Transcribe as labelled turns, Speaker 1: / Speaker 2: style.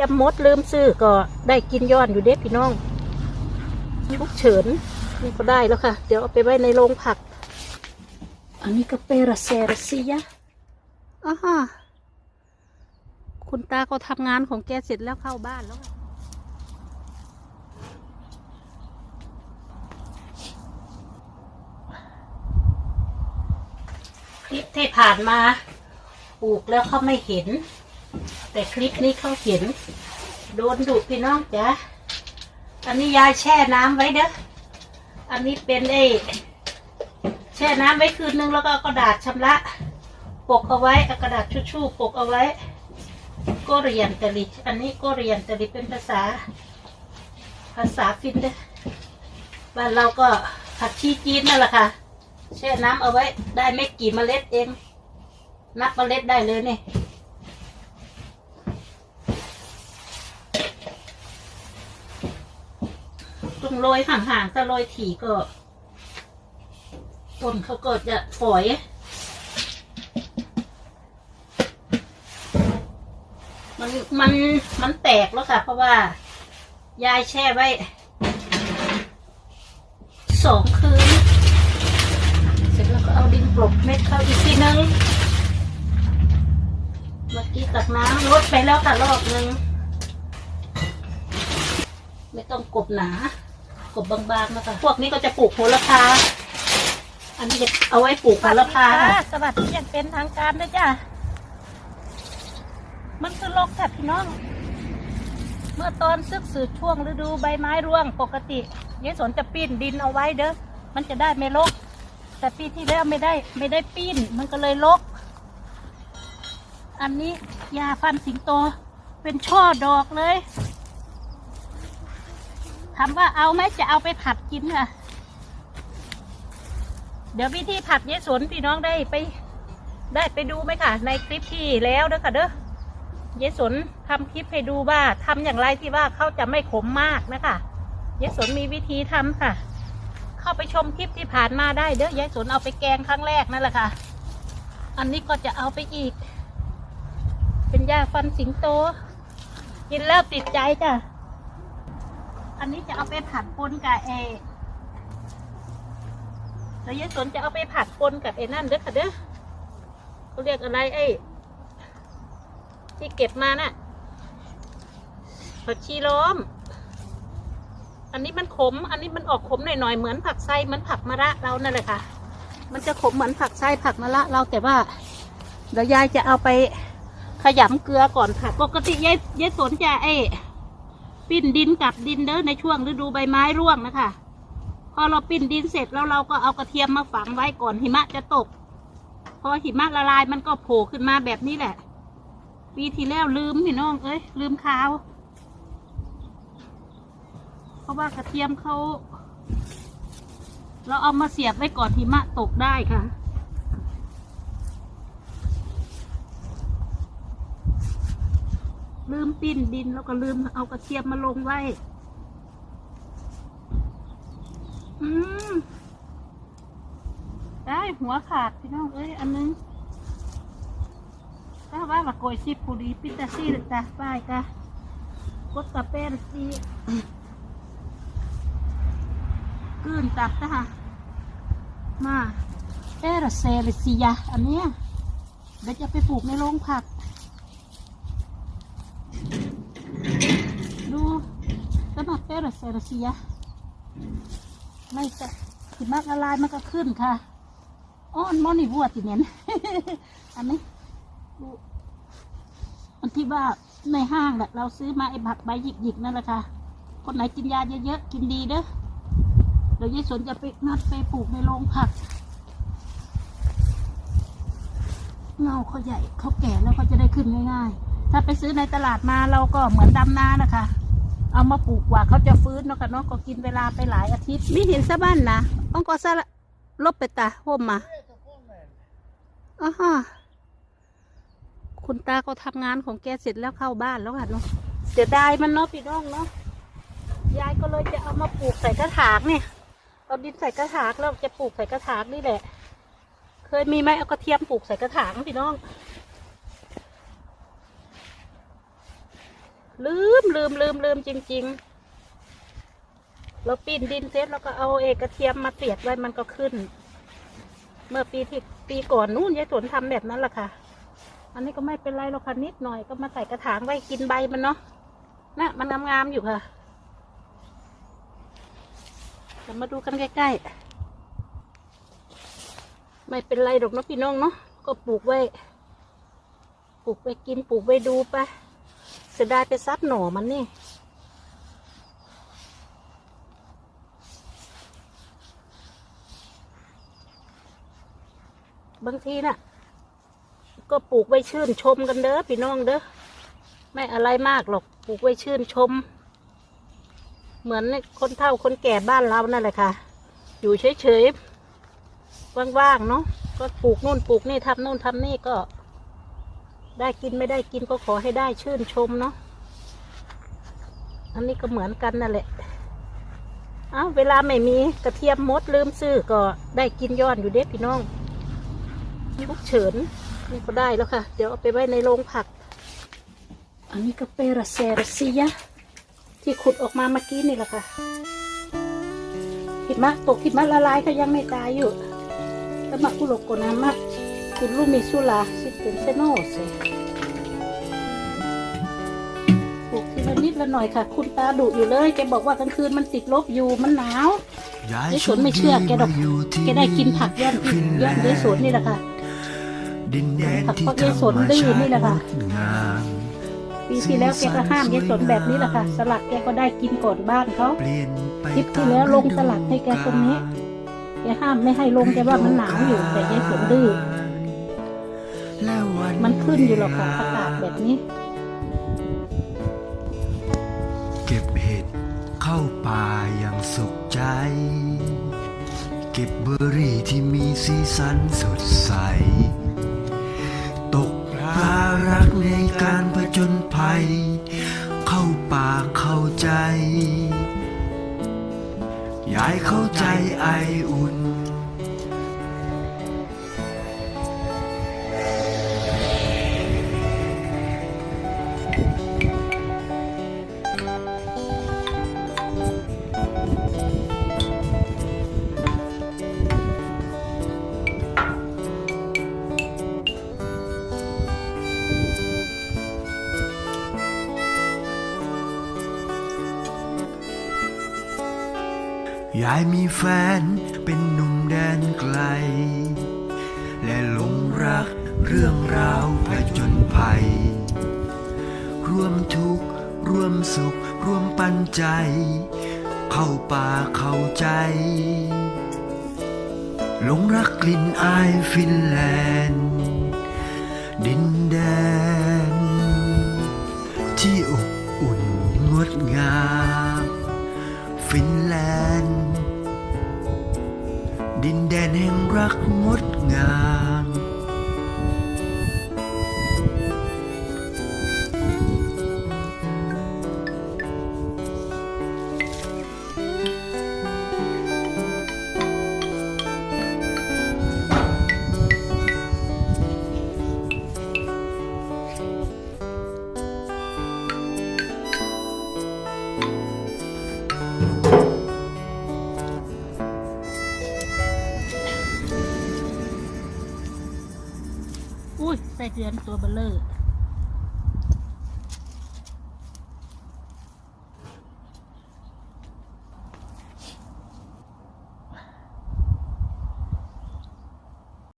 Speaker 1: ยมมดลืมซื้อก็ได้กินย้อนอยู่เด็พี่น้องชุกเฉินนี่ก็ได้แล้วค่ะ เดี๋ยวเอาไปไว้ในโรงผัก อันนี้ก็เปราเซรเซียอ่าฮะคุณตาก็ทำงานของแกเสร็จแล้วเข้าบ้านแล้วค่ะคลิปที่ผ่านมาปลูกแล้วเขาไม่เห็น แต่คลิปนี้เขาเห็น โดนดุพี่น้องจ้ะอันนี้ยายแช่น้ำไว้เด้ออันนี้เป็นไอ้แช่น้ำไว้คืนนึงแล้วก็เอากระดาษชำระ ปกเอาไว้เอากระดาษชู่ๆปกเอาไว้ก็เรียนตะลิอันนี้ก็เรียนตะลิเป็นภาษา ภาษาฟินเด้อบ้านเราก็ผักชีจีนนั่นแหละค่ะ แช่น้ำเอาไว้ได้ไม่กี่เมล็ดเอง นับเมล็ดได้เลยเนี่ย ต้อ งโรยห่างๆถ้าโรยถี่ก็ต้นเขาก็จะฝอยมันมันมันแตกแล้วค่ะ เพราะว่า ยายแช่ไว้สองคืน เสร็จแล้วก็เอาดินกลบเม็ดเข้าอีกทีนึง เมื่อกี้ตักน้ำลดไปแล้วค่ะรอบนึง ไม่ต้องกบหนา กบบางๆนะคะ พวกนี้ก็จะปลูกโหระพา อันนี้จะเอาไว้ปลูกโหระพาค่ะ
Speaker 2: สวัสดีอย่างเป็นทางการด้วยจ้ะ มันคือโรคแทบพี่น้อง เมื่อตอนซึกสืบช่วงฤดูใบไม้ร่วงปกติยายสนจะปีนดินเอาไว้เด้อ มันจะได้ไม่รกแต่ปีที่แล้วไม่ได้ไม่ได้ปีนมันก็เลยรกอันนี้ยาฟันสิงโตเป็นช่อดอกเลย ถามว่าเอาไหมจะเอาไปผัดกินค่ะ เดี๋ยววิธีผัดยายสนพี่น้องได้ไป ได้ไปดูไหมค่ะ ในคลิปที่แล้วเด้อค่ะเด้อยายสนทำคลิปให้ดูว่าทำอย่างไรที่ว่าเขาจะไม่ขมมากนะคะยายสนมีวิธีทำค่ะ เข้าไปชมคลิปที่ผ่านมาได้เด้อยายสนเอาไปแกงครั้งแรกนั่นแหละค่ะ อันนี้ก็จะเอาไปอีก เป็นยาฟันสิงโต กินแล้วติดใจจ้ะ อันนี้จะเอาไปผัดปนกับเอแล้วยายสนจะเอาไปผัดปนกับไอ้นั่นเด้อค่ะเด้อเขาเรียกอะไรไอ้ที่เก็บมาน่ะผักชีล้อม อันนี้มันขม อันนี้มันออกขมหน่อยๆ เหมือนผักไส้เหมือนผักมะระเรานั่นแหละค่ะ มันจะขมเหมือนผักไส้ผักมะระเราแต่ว่าเดี๋ยวยายจะเอาไปขยำเกลือก่อนผัดปกติยายยายสนจะไอ้ ปิ้นดินกับดินเด้อในช่วงฤดูใบไม้ร่วงนะคะ พอเราปิ้นดินเสร็จแล้วเราก็เอากระเทียมมาฝังไว้ก่อนหิมะจะตก พอหิมะละลายมันก็โผล่ขึ้นมาแบบนี้แหละปีที่แล้วลืมพี่น้องเอ้ยลืมข้าวเพราะว่ากระเทียมเขาเราเอามาเสียบไว้ก่อนหิมะตกได้ค่ะ ลืมปิ้นดินแล้วก็ลืมเอากระเทียมมาลงไว้ อืมได้หัวขาดพี่น้องเอ้ยอันนึงถ้าว่าว่าโกยซิปูดีปิตาซีหรือจ้ะป้ายกะกดตะเปรซีกืนตับนะฮะมาเอรเซลซียาอันเนี้ยเดี๋ยวจะไปปลูกในโรงผัก ดูส มัครเอรเซียไม่จะหิมะละลายมันก็ขึ้นค่ะอ้อนมอนี่บัวติเน้นอันนี้อันที่ว่าในห้างแหละเราซื้อมาไอ้ผักใบหยิกๆนั่นแหละค่ะ คนไหนกินยาเยอะๆกินดีเด้อเดี๋ยวยายสนจะไปนัดไปปลูกในโรงผักเงาเขาใหญ่เขาแก่แล้วเขาจะได้ขึ้นง่ายๆ ถ้าไปซื้อในตลาดมาเราก็เหมือนดำนานะคะ เอามาปลูกกว่าเขาจะฟื้นเนาะค่ะเนาะก็กินเวลาไปหลายอาทิตย์มีเห็นซะบ้านนะองก็ซะลบไปตาห่มมาอ่าฮะคุณตาเขาทำงานของแกเสร็จแล้วเข้าบ้านแล้วค่ะเนาะเสียดายมันเนาะพี่น้องเนาะยายก็เลยจะเอามาปลูกใส่กระถางเนี่ยเอาดินใส่กระถางแล้วจะปลูกใส่กระถางนี่แหละ เคยมีไหมเอากระเทียมปลูกใส่กระถางพี่น้อง เค ลืมลืมลืมลืมจริง ๆ เราปีนดินเสร็จแล้วก็เอาเอกระเทียมมาเสียดไว้มันก็ขึ้น เมื่อปีที่ปีก่อนนู่นยายสวนทำแบบนั้นแหละค่ะ อันนี้ก็ไม่เป็นไรหรอกค่ะนิดหน่อยก็มาใส่กระถางไว้กินใบมันเนาะนะมันงามๆอยู่ค่ะเดี๋ยวมาดูกันใกล้ๆ ไม่เป็นไรหรอกนะพี่น้องเนาะก็ปลูกไว้ ปลูกไว้กินปลูกไว้ดูไป เสียดายไปซับหน่อมันนี่ บางทีน่ะ ก็ปลูกไว้ชื่นชมกันเด้อพี่น้องเด้อ ไม่อะไรมากหรอก ปลูกไว้ชื่นชม เหมือนคนเฒ่าคนแก่บ้านเรานั่นแหละค่ะ อยู่เฉยๆ ว่างๆ เนาะ ก็ปลูกนู่นปลูกนี่ทำนู่นทำนี่ก็ ได้กินไม่ได้กินก็ขอให้ได้ชื่นชมเนาะอันนี้ก็เหมือนกันนั่นแหละเอ้าเวลาไม่มีกระเทียมมดลืมซื้อก็ได้กินย้อนอยู่เด็พี่น้องชุกเฉินนี่ก็ได้แล้วค่ะ เดี๋ยวเอาไปไว้ในโรงผัก อันนี้ก็เปรเซรเซียที่ขุดออกมาเมื่อกี้นี่แหละค่ะหิมะตกหิมะละลายก็ยังไม่ตายอยู่แล้วมากุโลโกนามะ คุณลูมิสุลาซิเตนเซโนเซปลูกทีละนิดละหน่อยค่ะ คุณตาดุอยู่เลย แกบอกว่ากลางคืนมันติดลบอยู่มันหนาว
Speaker 3: ยาย
Speaker 1: ยายสนไม่เชื่อแกดอกแกได้กินผักย้อนอีกย้อนยายสนนี่แหละค่ะ
Speaker 3: ดินแดน
Speaker 1: ผัก
Speaker 3: ที่
Speaker 1: เพราะยายสนดื้อนี่แหละค่ะ
Speaker 3: งาม
Speaker 1: ปีที่แล้วแกก็ห้ามยายสนแบบนี้แหละค่ะ สลัดแกก็ได้กินก่อนบ้านเขา
Speaker 3: เปลี่ยนไป
Speaker 1: คลิปที่แล้วลงสลัดให้แกตรงนี้แกห้ามไม่ให้ลงแกว่ามันหนาวอยู่แต่ยายสนดื้อ
Speaker 3: และวัน
Speaker 1: มันขึ้นอยู่หรอกค่ะอากาศแบบนี้
Speaker 3: เก็บเห็ดเข้าป่าอย่างสุขใจ เก็บเบอร์รี่ที่มีสีสันสดใส ตกปลารักในการผจญภัย เข้าป่าเข้าใจ ยายเข้าใจไออุ่น ยายมีแฟนเป็นหนุ่มแดนไกล และหลงรักเรื่องราวผจญภัย ร่วมทุกข์ร่วมสุข ร่วมปันใจ เข้าป่าเข้าใจ หลงรักกลิ่นอายฟินแลนด์ ดินแดน ที่อบอุ่นงดงาม ฟินแลนด์ ดินแดนแห่งรักงดงาม
Speaker 1: อุ้ยใส่เดือนตัวเบลเลอร์